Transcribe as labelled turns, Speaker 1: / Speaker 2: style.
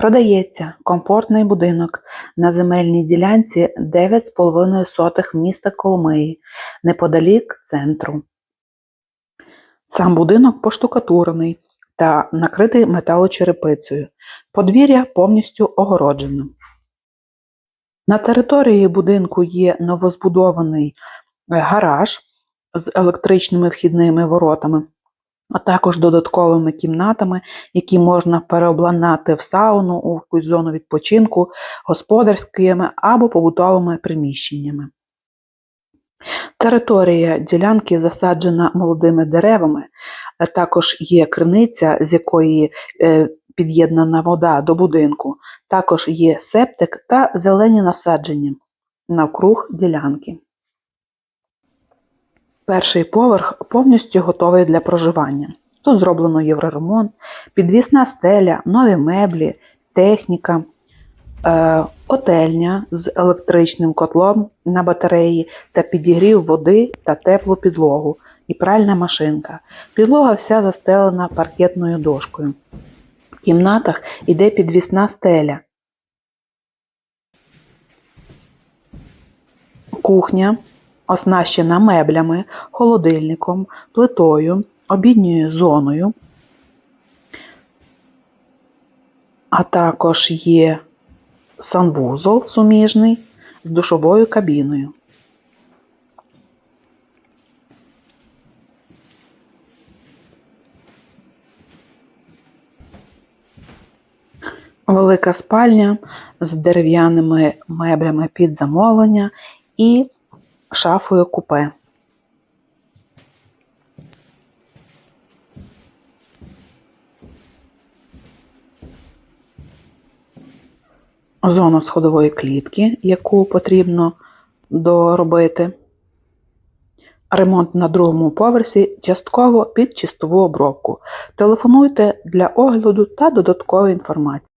Speaker 1: Продається комфортний будинок на земельній ділянці 9,5 міста Коломиї, неподалік центру. Сам будинок поштукатурений та накритий металочерепицею. Подвір'я повністю огороджено. На території будинку є новозбудований гараж з електричними вхідними воротами, а також додатковими кімнатами, які можна переобладнати в сауну, у якусь зону відпочинку, господарськими або побутовими приміщеннями. Територія ділянки засаджена молодими деревами, а також є криниця, з якої е, під'єднана вода до будинку. Також є септик та зелені насадження навкруг ділянки. Перший поверх повністю готовий для проживання. Тут зроблено євроремонт, підвісна стеля, нові меблі, техніка, е, котельня з електричним котлом на батареї та підігрів води та теплу підлогу і пральна машинка. Підлога вся застелена паркетною дошкою. В кімнатах іде підвісна стеля. Кухня оснащена меблями, холодильником, плитою, обідньою зоною, а також є санвузол суміжний з душовою кабіною. Велика спальня з дерев'яними меблями під замовлення і шафою купе. Зона сходової клітки, яку потрібно доробити. Ремонт на другому поверсі частково під чистову обробку. Телефонуйте для огляду та додаткової інформації.